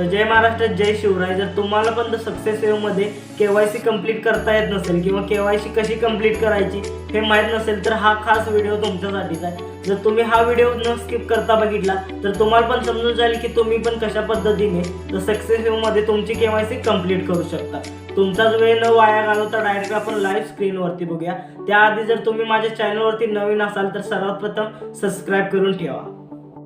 तर जय महाराष्ट्र जय शिवराय. जर तुम्हाला पण सक्सेस मध्ये के वाय सी कंप्लीट करता येत नसेल किंवा के वाय सी कशी कंप्लीट करायची हे माहीत नसेल तर हा खास व्हिडिओ तुमच्यासाठीच आहे. जर तुम्ही हा व्हिडिओ न स्किप करता बघितला तर तुम्हाला पण समजून जाईल की तुम्ही पण कशा पद्धतीने तर सक्सेस मध्ये तुमची के वाय सी कंप्लीट करू शकता. तुमचाच वेळ न वाया घालवता डायरेक्ट आपण लाईव्ह स्क्रीनवरती बघूया. त्याआधी जर तुम्ही माझ्या चॅनलवरती नवीन असाल तर सर्वात प्रथम सबस्क्राईब करून ठेवा.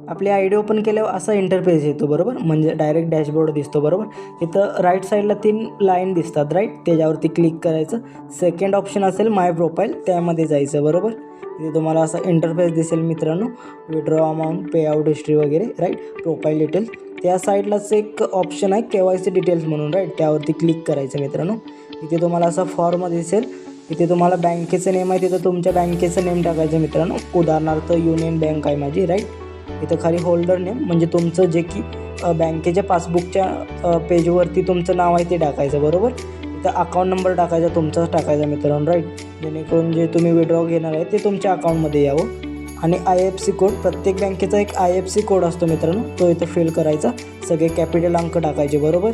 आपली आय डी ओपन केल्यावर असा इंटरफेस येतो बरोबर? म्हणजे डायरेक्ट डॅशबोर्ड दिसतो बरोबर? इथं राईट साईडला तीन लाईन दिसतात राईट त्याच्यावरती क्लिक करायचं. सेकंड ऑप्शन असेल माय प्रोफाईल त्यामध्ये जायचं बरोबर? इथे तुम्हाला असा इंटरफेस दिसेल मित्रांनो. Withdraw amount pay out history वगैरे राईट प्रोफाईल डिटेल्स त्या साईडलाच एक ऑप्शन आहे के वाय सी डिटेल्स म्हणून राईट त्यावरती क्लिक करायचं मित्रांनो. इथे तुम्हाला असा फॉर्म दिसेल. इथे तुम्हाला बँकेचं नेम आहे तिथं तुमच्या बँकेचं नेम टाकायचं मित्रांनो. उदाहरणार्थ युनियन बँक आहे माझी राईट इथं खाली होल्डर नेम म्हणजे तुमचं जे की बँकेच्या पासबुकच्या पेजवरती तुमचं नाव आहे ते टाकायचं बरोबर? इथं अकाउंट नंबर टाकायचा तुमचाच टाकायचा मित्रांनो राईट जेणेकरून जे तुम्ही विड्रॉ घेणार आहे ते तुमच्या अकाउंटमध्ये यावं. आणि आय एफ सी कोड प्रत्येक बँकेचा एक आय एफ सी कोड असतो मित्रांनो तो इथं फिल करायचा. सगळे कॅपिटल अंक टाकायचे बरोबर?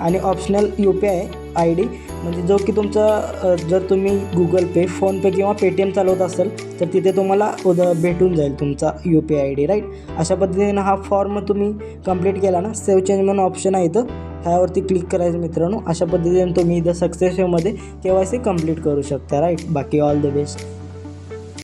आणि optional U P I I D. म्हणजे जो की तुमचा जर तुम्ही गुगल पे फोनपे किंवा पेटीएम चालवत असाल तर तिथे तुम्हाला उद भेटून जाईल तुमचा U P I I D right अशा पद्धतीनं हा फॉर्म तुम्ही कंप्लीट केला ना सेव्ह चेंज म्हणून ऑप्शन आहे इथं. ह्यावरती क्लिक करायचं मित्रांनो. अशा पद्धतीने तुम्ही इथं सक्सेसमध्ये के वाय सी कंप्लीट करू शकता राईट बाकी ऑल द बेस्ट